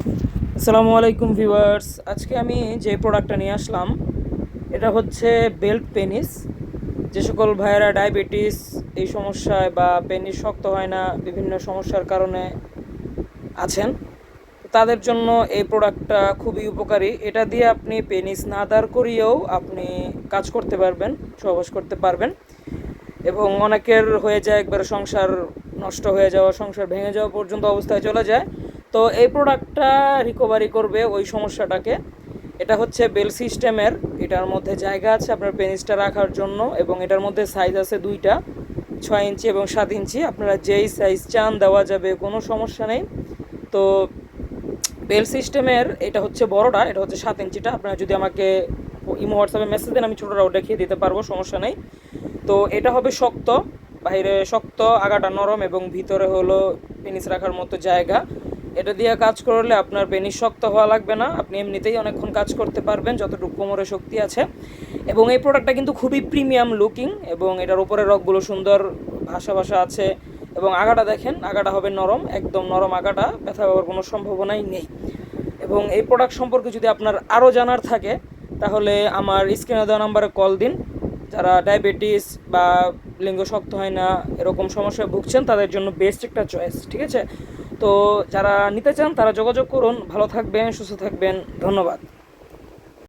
আসসালামু আলাইকুম ভিউয়ার্স। আজকে আমি যে প্রোডাক্টটা নিয়ে আসলাম, এটা হচ্ছে বেল্ট পেনিস। যে সকল ভাইয়েরা ডায়াবেটিস, এই সমস্যায় বা পেনিস শক্ত হয় না, বিভিন্ন সমস্যার কারণে আছেন, তাদের জন্য এই প্রোডাক্টটা খুবই উপকারী। এটা দিয়ে আপনি পেনিস না দাঁড় করিয়েও আপনি কাজ করতে পারবেন, সহবাস করতে পারবেন এবং অনেকের হয়ে যায় একবার সংসার নষ্ট হয়ে যাওয়া, সংসার ভেঙে যাওয়া পর্যন্ত অবস্থায় চলে যায়। তো এই প্রোডাক্টটা রিকভারি করবে ওই সমস্যাটাকে। এটা হচ্ছে বেল সিস্টেমের এটার মধ্যে জায়গা আছে আপনার পেনিসটা রাখার জন্য এবং এটার মধ্যে সাইজ আছে দুইটা, ছয় ইঞ্চি এবং সাত ইঞ্চি। আপনারা যেই সাইজ চান দেওয়া যাবে, কোনো সমস্যা নেই। তো বেল সিস্টেমের এটা হচ্ছে বড়টা, এটা হচ্ছে সাত ইঞ্চিটা। আপনারা যদি আমাকে ইমো, হোয়াটসঅ্যাপে মেসেজ দেন, আমি ছোটোটা ছোটোটাও দেখিয়ে দিতে পারব, সমস্যা নেই। তো এটা হবে শক্ত, বাইরে শক্ত, আগাটা নরম এবং ভিতরে হলো পেনিস রাখার মতো জায়গা। এটা দিয়ে কাজ করলে আপনার পেনিস শক্ত হওয়া লাগবে না। আপনি এমনিতেই অনেকক্ষণ কাজ করতে পারবেন, যতটুকু কোমরে শক্তি আছে। এবং এই প্রোডাক্টটা কিন্তু খুবই প্রিমিয়াম লুকিং এবং এটার উপরে রকগুলো সুন্দর ভাষা ভাষা আছে। এবং আগাটা দেখেন, আগাটা হবে নরম, একদম নরম আগাটা, ব্যথা পাওয়ার কোনো সম্ভাবনাই নেই। এবং এই প্রোডাক্ট সম্পর্কে যদি আপনার আরও জানার থাকে, তাহলে আমার স্ক্রিনে দেওয়া নাম্বারে কল দিন। যারা ডায়াবেটিস বা লিঙ্গ শক্ত হয় না, এরকম সমস্যায় ভুগছেন, তাদের জন্য বেস্ট একটা চয়েস, ঠিক আছে? তো যারা নিতে চান তারা যোগাযোগ করুন ভালো থাকবেন সুস্থ থাকবেন ধন্যবাদ।